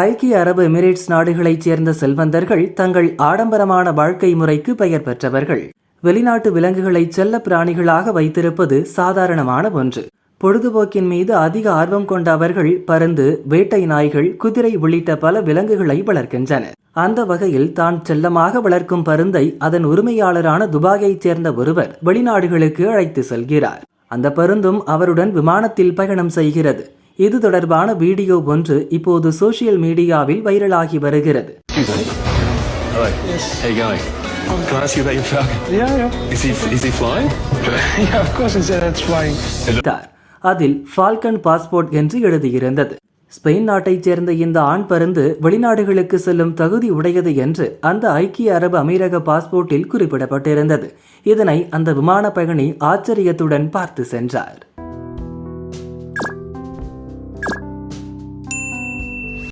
ஐக்கிய அரபு எமிரேட்ஸ் நாடுகளைச் சேர்ந்த செல்வந்தர்கள் தங்கள் ஆடம்பரமான வாழ்க்கை முறைக்கு பெயர் பெற்றவர்கள். வெளிநாட்டு விலங்குகளை செல்ல பிராணிகளாக வைத்திருப்பது சாதாரணமான ஒன்று. பொழுதுபோக்கின் மீது அதிக ஆர்வம் கொண்ட அவர்கள் பருந்து வேட்டை நாய்கள் குதிரை உள்ளிட்ட பல விலங்குகளை வளர்க்கின்றனர். அந்த வகையில் தான் செல்லமாக வளர்க்கும் பருந்தை அதன் உரிமையாளரான துபாயைச் சேர்ந்த ஒருவர் வெளிநாடுகளுக்கு அழைத்து செல்கிறார். அந்த பருந்தும் அவருடன் விமானத்தில் பயணம் செய்கிறது. இது தொடர்பான வீடியோ ஒன்று இப்போது சோசியல் மீடியாவில் வைரலாகி வருகிறது Excuse me. Hello. Yes. How you going? Can I ask you about your falcon? Yeah, yeah. Is he is he flying? yeah, of course it's, it's flying. தெரிவித்தார். அதில் ஃபால்கன் பாஸ்போர்ட் என்று எழுதியிருந்தது Spain நாட்டைச் சேர்ந்த இந்த ஆண் பருந்து வெளிநாடுகளுக்கு செல்லும் தகுதி உடையது என்று அந்த ஐக்கிய அரபு அமீரக பாஸ்போர்ட்டில் குறிப்பிடப்பட்டிருந்தது இதனை அந்த விமான பயணி ஆச்சரியத்துடன் பார்த்து சென்றார்